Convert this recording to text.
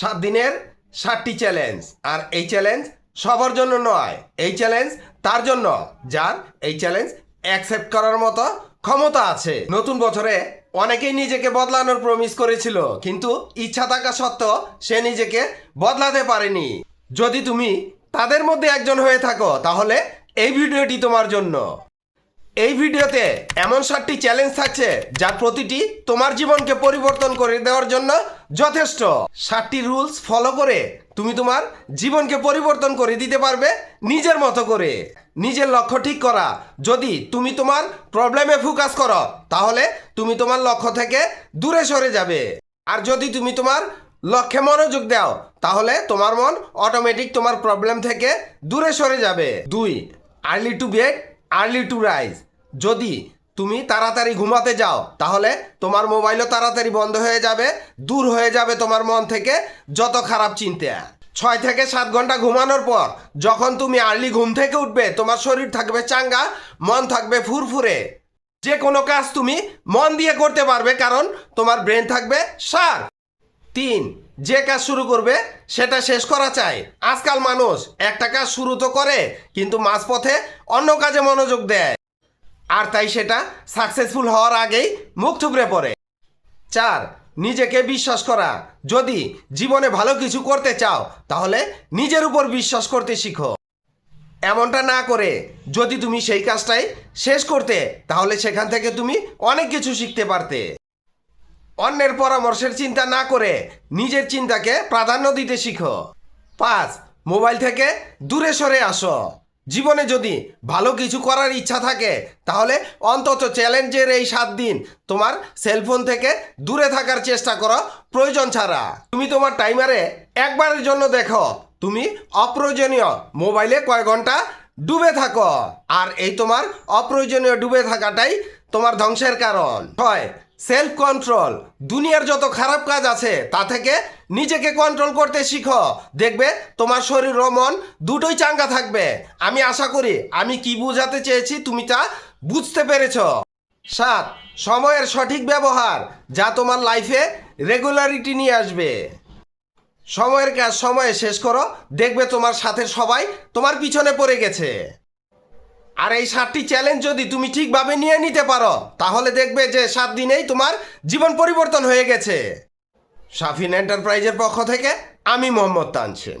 সাত দিনের সাতটি চ্যালেঞ্জ আর এই চ্যালেঞ্জ সবার জন্য নয়। এই চ্যালেঞ্জ তার জন্য, যার এই চ্যালেঞ্জ অ্যাকসেপ্ট করার মতো ক্ষমতা আছে। নতুন বছরে অনেকেই নিজেকে বদলানোর প্রমিস করেছিল, কিন্তু ইচ্ছা থাকা সত্ত্বেও সে নিজেকে বদলাতে পারেনি। যদি তুমি তাদের মধ্যে একজন হয়ে থাকো, তাহলে এই ভিডিওটি তোমার জন্য। এই ভিডিওতে এমন সাতটি চ্যালেঞ্জ থাকছে যার প্রতিটি তোমার জীবনকে পরিবর্তন করে দেওয়ার জন্য যথেষ্ট। সাতটি রুলস ফলো করে তুমি তোমার জীবনকে পরিবর্তন করে দিতে পারবে নিজের মতো করে। নিজের লক্ষ্য ঠিক করা। যদি তুমি তোমার প্রবলেমে ফোকাস করো, তাহলে তুমি তোমার লক্ষ্য থেকে দূরে সরে যাবে। আর যদি তুমি তোমার লক্ষ্যে মনোযোগ দাও, তাহলে তোমার মন অটোমেটিক তোমার প্রবলেম থেকে দূরে সরে যাবে। দুই early to bed early to rise যদি তুমি তাড়াতাড়ি ঘুমাতে যাও, তাহলে তোমার মোবাইলও তাড়াতাড়ি বন্ধ হয়ে যাবে, দূর হয়ে যাবে তোমার মন থেকে যত খারাপ চিন্তা। ছয় থেকে সাত ঘণ্টা ঘুমানোর পর যখন তুমি আর্লি ঘুম থেকে উঠবে, তোমার শরীর থাকবে চাঙ্গা, মন থাকবে ফুরফুরে। যে কোনো কাজ তুমি মন দিয়ে করতে পারবে, কারণ তোমার ব্রেন থাকবে শার্প তিন, যে কাজ শুরু করবে, সেটা শেষ করা চাই। আজকাল মানুষ একটা কাজ শুরু তো করে, কিন্তু মাঝপথে অন্য কাজে মনোযোগ দেয়। আর তাই সেটা সাকসেসফুল হওয়ার আগেই মুখ থুবড়ে পড়ে। চার, নিজেকে বিশ্বাস করা। যদি জীবনে ভালো কিছু করতে চাও, তাহলে নিজের উপর বিশ্বাস করতে শিখো। এমনটা না করে যদি তুমি সেই কাজটাই শেষ করতে, তাহলে সেখান থেকে তুমি অনেক কিছু শিখতে পারতে। অন্যের পরামর্শের চিন্তা না করে নিজের চিন্তাকে প্রাধান্য দিতে শিখো। পাঁচ, মোবাইল থেকে দূরে সরে আসো। জীবনে যদি ভালো কিছু করার ইচ্ছা থাকে, তাহলে অন্তত চ্যালেঞ্জের এই সাত দিন তোমার সেলফোন থেকে দূরে থাকার চেষ্টা করো, প্রয়োজন ছাড়া। তুমি তোমার টাইমারে একবারের জন্য দেখো, তুমি অপ্রয়োজনীয় মোবাইলে কয় ঘণ্টা ডুবে থাকো। আর এই তোমার অপ্রয়োজনীয় ডুবে থাকাটাই তোমার ধ্বংসের কারণ। হয় সেলফ কন্ট্রোল দুনিয়ার যত খারাপ কাজ আছে, তা থেকে নিজেকে কন্ট্রোল করতে শিখো। দেখবে তোমার শরীর ও মন দুটোই চাঙ্গা থাকবে। আমি আশা করি আমি কি বোঝাতে চেয়েছি তুমি তা বুঝতে পেরেছ। সাত, সময়ের সঠিক ব্যবহার, যা তোমার লাইফে রেগুলারিটি নিয়ে আসবে। সময়ের কাজ সময়ে শেষ করো। দেখবে তোমার সাথে সবাই তোমার পিছনে পড়ে গেছে। আর এই সাতটি চ্যালেঞ্জ যদি তুমি ঠিকভাবে নিয়ে নিতে পারো, তাহলে দেখবে যে সাত দিনেই তোমার জীবন পরিবর্তন হয়ে গেছে। সাফিন এন্টারপ্রাইজের পক্ষ থেকে আমি মোহাম্মদ তানসেন